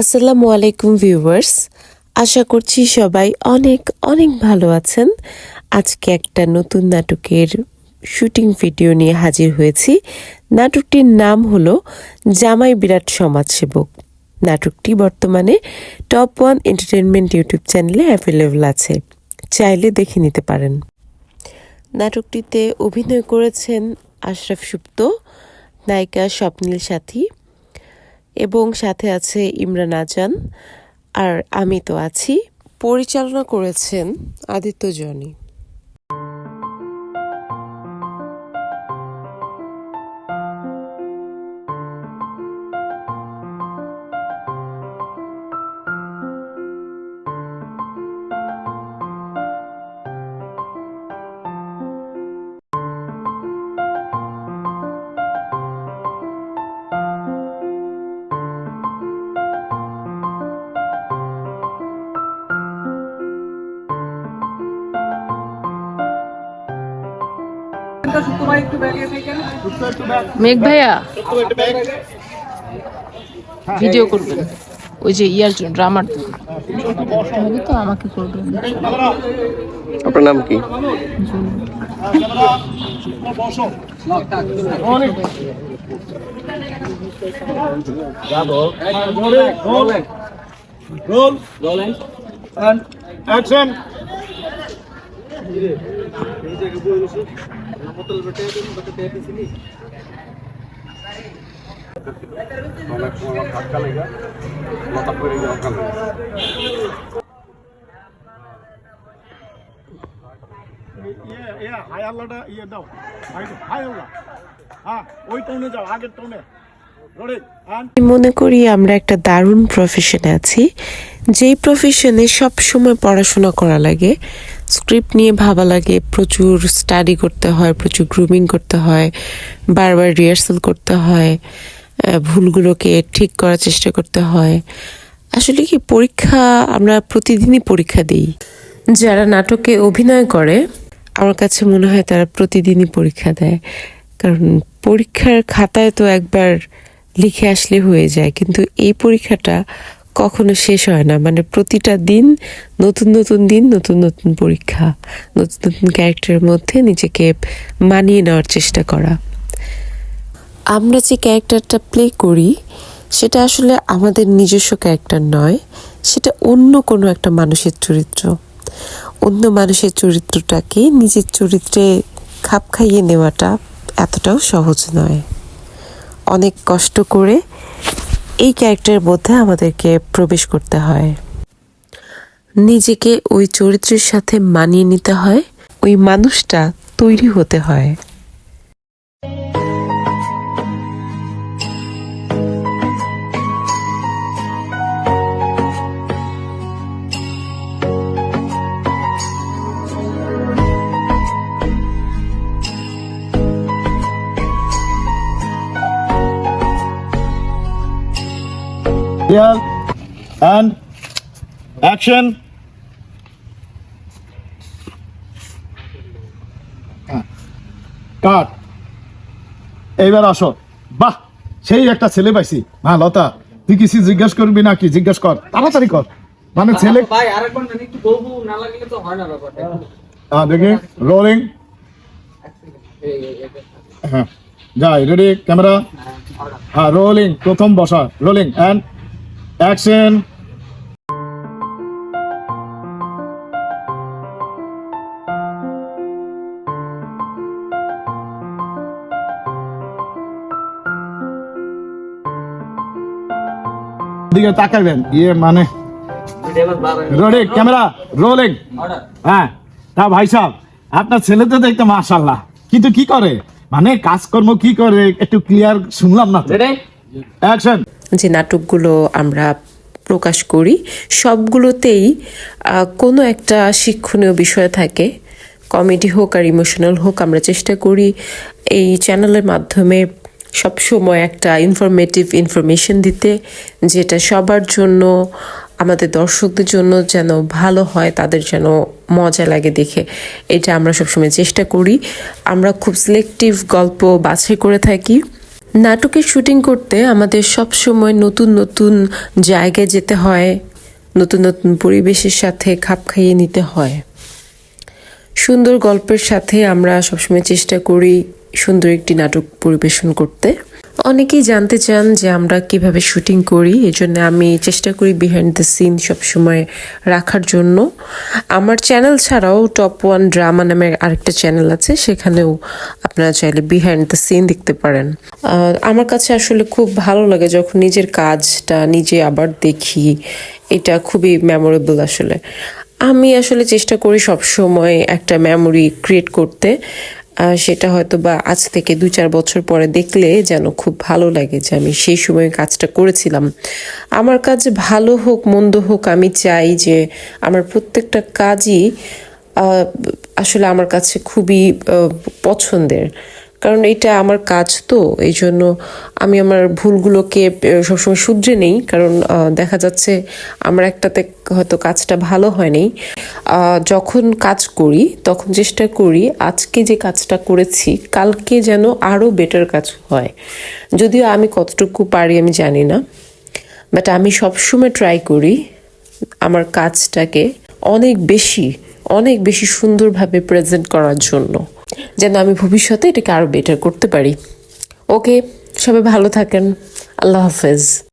আসসালামু আলাইকুম ভিউয়ার্স। আশা করছি সবাই অনেক অনেক ভালো আছেন। আজকে একটা নতুন নাটকের শুটিং ভিডিও নিয়ে হাজির হয়েছি। নাটকটির নাম হলো জামাই বিরাট সমাজসেবক। নাটকটি বর্তমানে টপ ওয়ান এন্টারটেনমেন্ট ইউটিউব চ্যানেলে অ্যাভেলেবল আছে। চাইলে দেখে নিতে পারেন। নাটকটিতে অভিনয় করেছেন আশরাফ সুপ্ত, নায়িকা স্বপ্নীল সাথী এবং সাথে আছে ইমরান আজান আর আমি তো আছি। পরিচালনা করেছেন আদিত্য জনি। মেঘ ভাইয়া ভিডিও করবেন ওই যে ইয়ার জন্য ড্রামার তাহলে তো আমাকে করবেন আপনার নাম কি Roll. ইয়ে ইয়ে হাই আল্লাহটা ইয়ে দাও। হাই হাই আল্লাহ। হ্যাঁ ওই টোনে যাও আগের টোনে আমি মনে করি আমরা একটা দারুণ প্রফেশনে আছি। যেই প্রফেশনে সব সময় পড়াশোনা করা লাগে স্ক্রিপ্ট নিয়ে ভাবা লাগে, প্রচুর স্টাডি করতে হয়, প্রচুর গ্রুমিং করতে হয়, বারবার রিহার্সাল করতে হয় ভুলগুলোকে ঠিক করার চেষ্টা করতে হয়। আসলে কি পরীক্ষা, আমরা প্রতিদিনই পরীক্ষা দিই। যারা নাটকে অভিনয় করে, আমার কাছে মনে হয় তারা প্রতিদিনই পরীক্ষা দেয়। কারণ পরীক্ষার খাতায় তো একবার লিখে আসলে হয়ে যায়, কিন্তু এই পরীক্ষাটা কখনো শেষ হয় না। মানে প্রতিটা দিন, নতুন নতুন দিন, নতুন নতুন পরীক্ষা, নতুন নতুন ক্যারেক্টারের মধ্যে নিজেকে মানিয়ে নেওয়ার চেষ্টা করা। আমরা যে ক্যারেক্টারটা প্লে করি, সেটা আসলে আমাদের নিজস্ব ক্যারেক্টার নয়, সেটা অন্য কোনো একটা মানুষের চরিত্র। অন্য মানুষের চরিত্রটাকে নিজের চরিত্রে খাপ খাইয়ে নেওয়াটা এতটাও সহজ নয়। অনেক কষ্ট করে এই ক্যারেক্টারের মধ্যে আমাদেরকে প্রবেশ করতে হয়। নিজেকে ওই চরিত্রের সাথে মানিয়ে নিতে হয়, ওই মানুষটা তৈরি হতে হয়। Here and action. কাট। এইবার আসো। বাহ সেই একটা ছেলে পাইছি। হ্যাঁ লতা তুই কিছু জিজ্ঞেস করবি নাকি? জিজ্ঞেস কর তাড়াতাড়ি কর। মানে ছেলে ভাই আরেকবার না একটু বলব না লাগলে তো হয় না ব্যাপারটা। হ্যাঁ। দেখি রোলিং এই, এই, এই, হ্যাঁ যাই রেডি ক্যামেরা হ্যাঁ রোলিং প্রথম বসা রোলিং অ্যান্ড অ্যাকশন দিকে তাকাবেন। ইয়ে মানে। রোলিং ক্যামেরা রোলিং হ্যাঁ তা ভাই সাহেব আপনার ছেলে তো দেখতে মাশাল্লাহ কিন্তু কি করে? মানে কাজকর্ম কি করে? একটু ক্লিয়ার শুনলাম না? অ্যাকশন যে নাটকগুলো আমরা প্রকাশ করি, সবগুলোতেই কোনো একটা শিক্ষণীয় বিষয় থাকে। কমেডি হোক আর ইমোশনাল হোক, আমরা চেষ্টা করি এই চ্যানেলের মাধ্যমে সবসময় একটা ইনফরমেটিভ ইনফরমেশন দিতে, যেটা সবার জন্য, আমাদের দর্শকদের জন্য যেন ভালো হয়, তাদের যেন মজা লাগে দেখে। এটা আমরা সবসময় চেষ্টা করি। আমরা খুব সিলেক্টিভ গল্প বাছাই করে থাকি। নাটকের শুটিং করতে আমাদের সব সময় নতুন নতুন জায়গায় যেতে হয়, নতুন নতুন পরিবেশের সাথে খাপ খাইয়ে নিতে হয়। সুন্দর গল্পের সাথে আমরা সবসময় চেষ্টা করি সুন্দর একটি নাটক পরিবেশন করতে। অনেকেই জানতে চান যে আমরা কীভাবে শুটিং করি, এজন্য আমি চেষ্টা করি বিহাইন্ড দ্য সিন সবসময় রাখার জন্য। আমার চ্যানেল ছাড়াও টপ ওয়ান ড্রামা নামের আরেকটা চ্যানেল আছে, সেখানেও আপনারা চাইলে বিহাইন্ড দ্য সিন দেখতে পারেন। আমার কাছে আসলে খুব ভালো লাগে যখন নিজের কাজটা নিজে আবার দেখি, এটা খুবই মেমোরেবল আসলে। আমি আসলে চেষ্টা করি সব সময় একটা মেমোরি ক্রিয়েট করতে। সেটা হয়তো বা আজ থেকে দু চার বছর পরে দেখলে যেন খুব ভালো লাগে যে আমি সেই সময় কাজটা করেছিলাম। আমার কাজ ভালো হোক, মন্দ হোক, আমি চাই যে আমার প্রত্যেকটা কাজই আসলে আমার কাছে খুবই পছন্দের। কারণ এটা আমার কাজ তো, এই জন্য আমি আমার ভুলগুলোকে সবসময় শুধরে নেই। কারণ দেখা যাচ্ছে আমার একটাতে হয়তো কাজটা ভালো হয়নি যখন কাজ করি, তখন চেষ্টা করি আজকে যে কাজটা করেছি, কালকে যেন আরও বেটার কাজ হয়। যদিও আমি কতটুকু পারি আমি জানি না বাট আমি সবসময় ট্রাই করি আমার কাজটাকে অনেক বেশি অনেক বেশি সুন্দরভাবে প্রেজেন্ট করার জন্য। যেন আমি ভবিষ্যতে এটাকে আরও বেটার করতে পারি। ওকে সবাই ভালো থাকেন। আল্লাহ হাফেজ।